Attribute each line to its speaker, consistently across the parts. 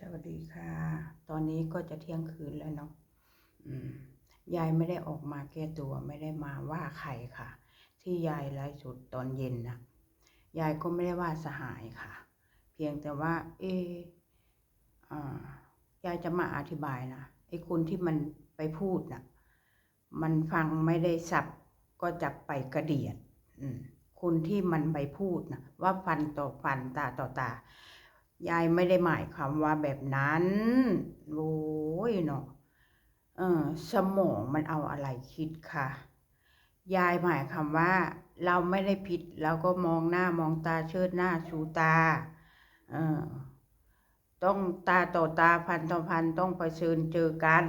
Speaker 1: สวัสดีค่ะ ตอนนี้ก็จะเที่ยงคืนแล้วเนาะยายไม่ได้ออกมาแก้ตัวไม่ได้มาว่าใครค่ะ ที่ยายไลฟ์สดตอนเย็นนะยายก็ไม่ได้ว่าสหายค่ะ เพียงแต่ว่า เออยายจะมาอธิบายนะไอ้คนที่มันไปพูดนะมันฟังไม่ได้สับก็จับไปกระเดียดอืมคนที่มันไปพูดนะว่าฟันต่อฟันตาต่อตา ยายไม่ได้หมายความว่าแบบนั้น โอ้ยเนาะเออสมองมันเอาอะไรคิดค่ะ ยายหมายความว่า เราไม่ได้ผิดเราก็มองหน้ามองตาเชิดหน้าชูตา เออต้องตาต่อตาพันต่อพันต้องเผชิญเจอกัน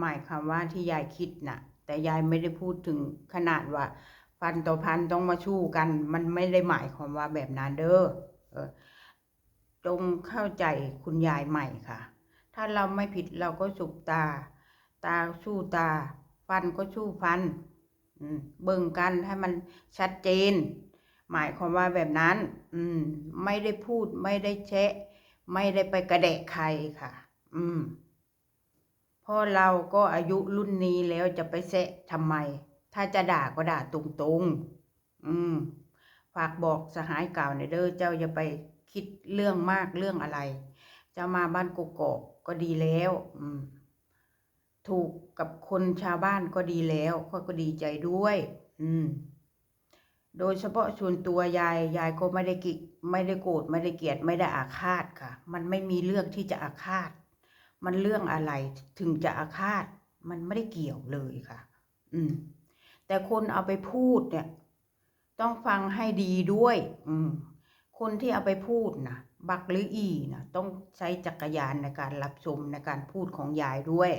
Speaker 1: หมายความว่าที่ยายคิดน่ะ แต่ยายไม่ได้พูดถึงขนาดว่า พันต่อพันต้องมาชู้กัน มันไม่ได้หมายความว่าแบบนั้นเด้อเออ จงเข้าใจคุณยายใหม่ค่ะ ถ้าเราไม่ผิดเราก็สุบตา ตาสู้ตา ฟันก็สู้ฟันเบิ่งกันให้มันชัดเจน หมายความว่าแบบนั้น อืม ไม่ได้พูดไม่ได้แชะ ไม่ได้ไปกระแดะใครค่ะ อืมพราะเราก็อายุรุ่นนี้แล้วจะไปแซะทำไม ถ้าจะด่าก็ด่าตรงๆ อืม ฝากบอกสหายเก่าในเด้อเจ้าอย่าไป คิดเรื่องมากเรื่องอะไร จะมาบ้านกกอกก็ดีแล้วถูกกับคนชาวบ้านก็ดีแล้วข้อยก็ดีใจด้วย อืม โดยเฉพาะส่วนตัวยายยายก็ไม่ได้กิไม่ได้โกรธไม่ได้เกลียดไม่ได้อาฆาตค่ะ มันไม่มีเรื่องที่จะอาฆาต มันเรื่องอะไรถึงจะอาฆาต มันไม่ได้เกี่ยวเลยค่ะ อืม แต่คนเอาไปพูดเนี่ย ต้องฟังให้ดีด้วย อืม คนที่เอาไปพูดนะบักหรืออีนะต้องใช้จักรยานในการรับชมในการพูดของยายด้วย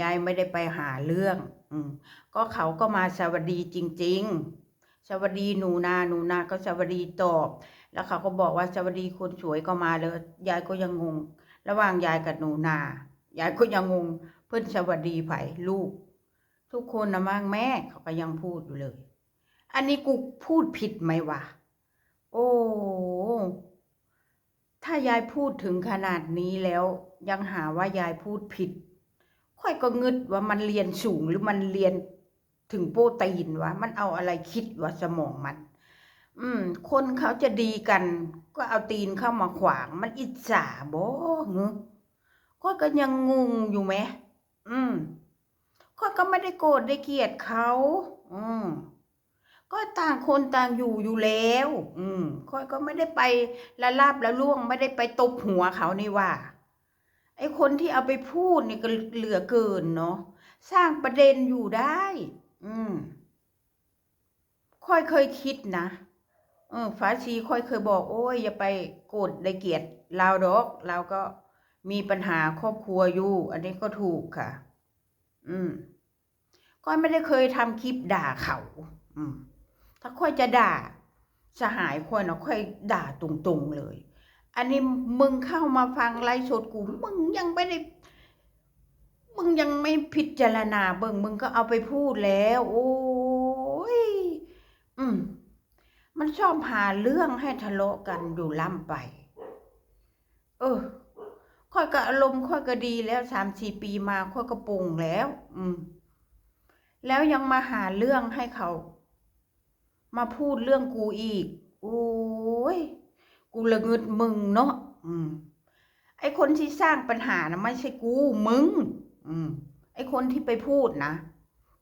Speaker 1: ยายไม่ได้ไปหาเรื่อง อืมก็เขาก็มาสวัสดีจริง ๆ สวัสดีหนูนาหนูนาก็สวัสดีตอบ แล้วเขาก็บอกว่าสวัสดีคนสวยก็มาเลยยายก็ยังงง ระหว่างยายกับหนูนายายก็ยังงง เพื่อนสวัสดีไผ่ลูก ทุกคนนะมั่งแม่เขาก็ยังพูดอยู่เลย อันนี้กูพูดผิดไหมวะ โอ้ ถ้ายายพูดถึงขนาดนี้แล้วยังหาว่ายายพูดผิด ค่อยก็งึดว่ามันเรียนสูงหรือมันเรียนถึงโปรตีนวะ มันเอาอะไรคิดว่าสมองมัน อืม คนเขาจะดีกัน ก็เอาตีนเข้ามาขวาง มันอิจฉาบ่หึค่อยก็ยังงงอยู่ไหมอืมค่อยก็ไม่ได้โกรธได้เกลียดเขา อืม ก็ต่างคนต่างอยู่อยู่แล้ว อืมค่อยก็ไม่ได้ไปละลาบละล่วงไม่ได้ไปตบหัวเขานี่ว่า ไอ้คนที่เอาไปพูดนี่ก็เหลือเกินเนาะสร้างประเด็นอยู่ได้ อืมค่อยเคยคิดนะเออฟ้าชีค่อยเคยบอก โอ้ยอย่าไปโกรธได้เกียดเราดอกเราก็มีปัญหาครอบครัวอยู่ อันนี้ก็ถูกค่ะ อืมก็ไม่ได้เคยทำคลิปด่าเขา อืม ถ้าค่อยจะด่า สหายค่อยนะค่อยด่าตรงๆเลย อันนี้มึงเข้ามาฟังไลฟ์สดกูมึงยังไม่ได้ มึงยังไม่พิจารณาเบิ่งมึงก็เอาไปพูดแล้ว โอ้ยอืมมันชอบหาเรื่องให้ทะเลาะกันอยู่ล่ำไป เออค่อยก็อารมณ์ค่อยก็ดีแล้วสามสี่ปีมาค่อยก็ปรุงแล้ว อืม แล้วยังมาหาเรื่องให้เขา มาพูดเรื่องกูอีก โอ้ย กูละงิดมึงเนาะอืม ไอคนที่สร้างปัญหานะไม่ใช่กูมึง อืม ไอคนที่ไปพูดนะ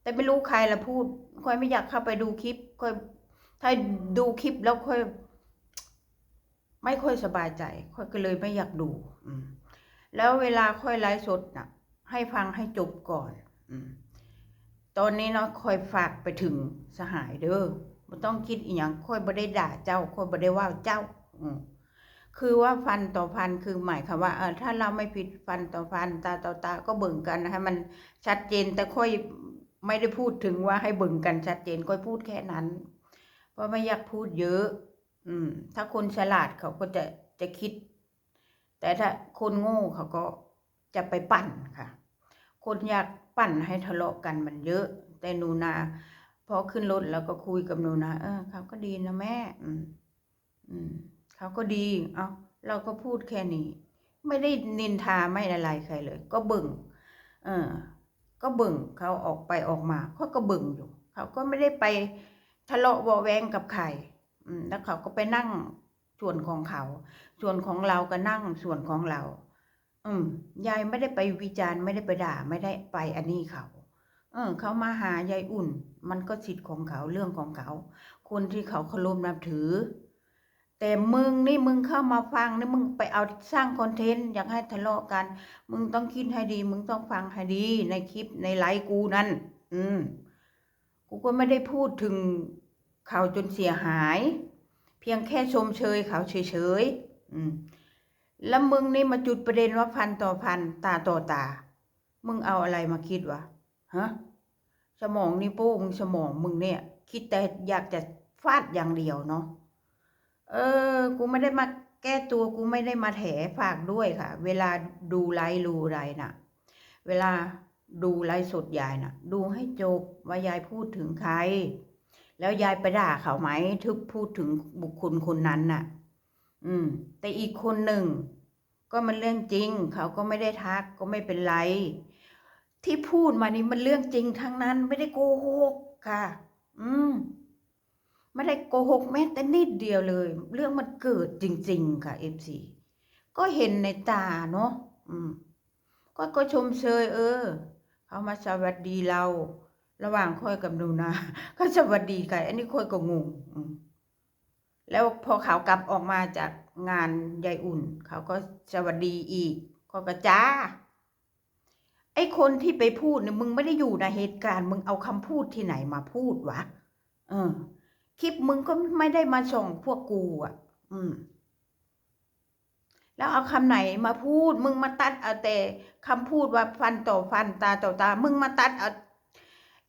Speaker 1: แต่ไม่รู้ใครละพูด ค่อยไม่อยากเข้าไปดูคลิป ค่อย ถ้าดูคลิปแล้วค่อย ไม่ค่อยสบายใจ ค่อยก็เลยไม่อยากดู อืม แล้วเวลาค่อยไลฟ์สดน่ะ ให้ฟังให้จบก่อน อืมตอนนี้เนาะค่อยฝากไปถึงสหายเด้อ ต้องคิดอีหยังค่อยบ่ได้ด่าเจ้าค่อยบ่ได้ว่าเจ้า อืมคือว่าฟันต่อฟันคือหมายความว่าเออถ้าเราไม่ผิดฟันต่อฟันตาต่อตาก็เบิ่งกันให้มันชัดเจนแต่ค่อยไม่ได้พูดถึงว่าให้เบิ่งกันชัดเจนค่อยพูดแค่นั้น เพราะไม่อยากพูดเยอะ อืม ถ้าคนฉลาดเขาก็จะจะคิด แต่ถ้าคนโง่เขาก็จะไปปั่นค่ะ คนอยากปั่นให้ทะเลาะกันมันเยอะ แต่นูนา อขึ้นรถแล้วก็คุยกับหนูนาเออเขาก็ดีนะแม่ อืม อืมเขาก็ดี เอาเราก็พูดแค่นี้ ไม่ได้นินทาไม่อะไรใครเลย ก็บิ่ง เออ ก็บิ่งเขาออกไปออกมาเขาก็บิ่งอยู่เขาก็ไม่ได้ไปทะเลาะวาะแวงกับใครอืมแล้วเขาก็ไปนั่งส่วนของเขา ส่วนของเราก็นั่งส่วนของเรา อืมยายไม่ได้ไปวิจารณ์ไม่ได้ไปด่าไม่ได้ไปอันนี้เขา เออเขามาหายายอุ่น มันก็สิทธิ์ของเขาเรื่องของเขา คนที่เขาเคารพนับถือ แต่มึงนี่มึงเข้ามาฟังนี่มึงไปเอาสร้างคอนเทนต์อยากให้ทะเลาะกัน มึงต้องคิดให้ดี มึงต้องฟังให้ดีในคลิปในไลฟ์กูนั่น อืมกูก็ไม่ได้พูดถึงเขาจนเสียหาย เพียงแค่ชมเชยเขาเฉยๆอืมแล้วมึงนี่มาจุดประเด็นว่าพันต่อพันตาต่อตา มึงเอาอะไรมาคิดวะ ฮะสมองนี่โป้งสมองมึงเนี่ย คิดแต่อยากจะฟาดอย่างเดียวเนาะเออ กูไม่ได้มาแก้ตัวกูไม่ได้มาแถฝากด้วยค่ะ เวลาดูไลฟ์รูไรน่ะ เวลาดูไลฟ์สดยายน่ะ ดูให้จบว่ายายพูดถึงใคร แล้วยายไปด่าเขาไหมทึกพูดถึงบุคคลคนนั้นน่ะ อืม แต่อีกคนหนึ่ง ก็มันเรื่องจริง เขาก็ไม่ได้ทักก็ไม่เป็นไร ที่พูดมานี่มันเรื่องจริงทั้งนั้น ไม่ได้โกหกค่ะ อืมไม่ได้โกหกแม้แต่นิดเดียวเลย เรื่องมันเกิดจริง ๆ ค่ะเอฟซีก็เห็นในตาเนาะอืม ก็ก็ชมเชยเออเขามาสวัสดีเรา ระหว่างค่อยกับหนูนาก็สวัสดีกันอันนี้ค่อยก็งงแล้วพอเขากลับออกมาจากงานยายอุ่น เขาก็สวัสดีอีกเขาก็จ้า ไอ้คนที่ไปพูดเนี่ยมึงไม่ได้อยู่ในเหตุการณ์ มึงเอาคำพูดที่ไหนมาพูดวะเออ คลิปมึงก็ไม่ได้มาส่งพวกกูอะ อืม แล้วเอาคำไหนมาพูด มึงมาตัดเอาแต่คำพูดว่าฟันต่อฟันตาต่อตา มึงมาตัดเอา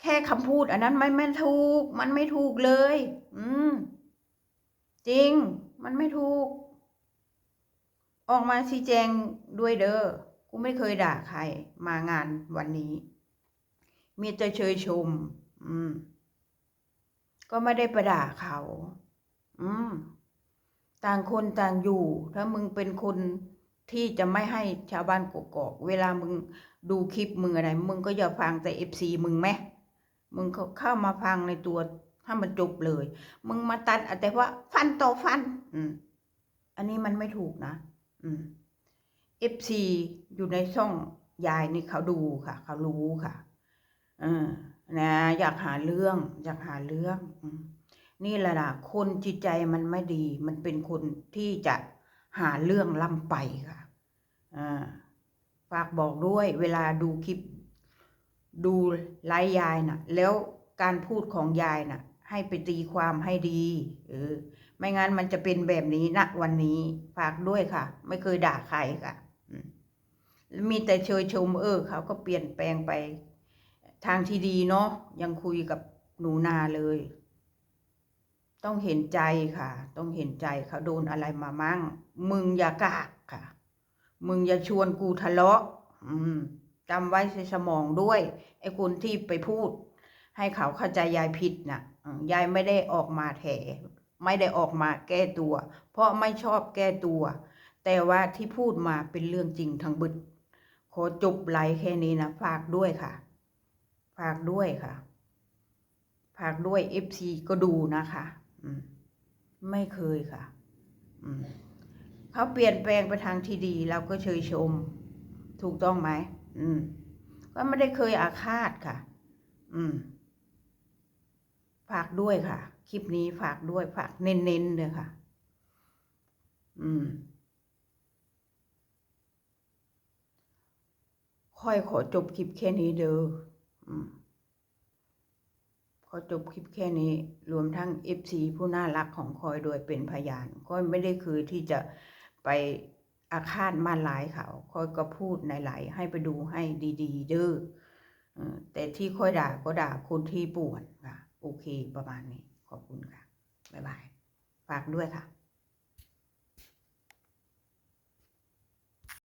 Speaker 1: แค่คำพูด อันนั้นมันไม่ถูก มันไม่ถูกเลย อืม จริง มันไม่ถูก ออกมาชี้แจงด้วยเด้อ กูไม่เคยด่าใครมางานวันนี้ มีแต่เชยชม อืม ก็ไม่ได้ประด่าเขา อืม ต่างคนต่างอยู่ ถ้ามึงเป็นคนที่จะไม่ให้ชาวบ้านกกอก เวลามึงดูคลิปมึงอะไร มึงก็อย่าฟังแต่เอฟซีมึงไหมมึงเข้ามาฟังในตัวถ้ามันจบเลย มึงมาตัดแต่ว่า ฟันต่อฟัน อืม อันนี้มันไม่ถูกนะ อืม เอฟซีอยู่ในช่องยายนี่เขาดูค่ะ เขารู้ค่ะเออนะอยากหาเรื่องอยากหาเรื่องนี่แหละนะคนจิตใจมันไม่ดี มันเป็นคนที่จะหาเรื่องล่ำไปค่ะอ่าฝากบอกด้วยเวลาดูคลิป ดูไลฟ์ยายน่ะ แล้วการพูดของยายน่ะ ให้ไปตีความให้ดีเออไม่งั้นมันจะเป็นแบบนี้ณวันนี้ฝากด้วยค่ะ ไม่เคยด่าใครค่ะ มีแต่เชยชมเออเขาก็เปลี่ยนแปลงไป ทางที่ดีเนาะยังคุยกับหนูนาเลย ต้องเห็นใจค่ะ ต้องเห็นใจเขาโดนอะไรมามั่ง มึงอย่ากากค่ะ มึงอย่าชวนกูทะเลาะ อืมจำไว้ในสมองด้วย ไอ้คนที่ไปพูด ให้เขาเข้าใจยายผิดนะ่ะยายไม่ได้ออกมาแถไม่ได้ออกมาแก้ตัว เพราะไม่ชอบแก้ตัว แต่ว่าที่พูดมาเป็นเรื่องจริงทั้งบึด ขอจบไลฟ์แค่นี้นะ ฝากด้วยค่ะ ฝากด้วยค่ะ ฝากด้วยเอฟซีก็ดูนะคะมไม่เคยค่ะเขาเปลี่ยนแปลงไปทางที่ดีเราก็เชยชม ถูกต้องไหมอืม ก็ไม่ได้เคยอาฆาตค่ะ อืม ฝากด้วยค่ะ คลิปนี้ฝากด้วยฝากเน้นๆเลยค่ะ อืม ค่อยขอจบคลิปแค่นี้เด้อขอจบคลิปแค่นี้ รวมทั้ง FC ผู้น่ารักของคอยโดยเป็นพยานก็ไม่ได้คือที่จะไปอาฆาตมาหลายเขาคอยก็พูดในหลายให้ไปดูให้ดี ๆ เด้อเออแต่ที่ค่อยด่าก็ด่าคนที่ป่วนค่ะ โอเคประมาณนี้ ขอบคุณค่ะ บ๊ายบาย ฝากด้วยค่ะ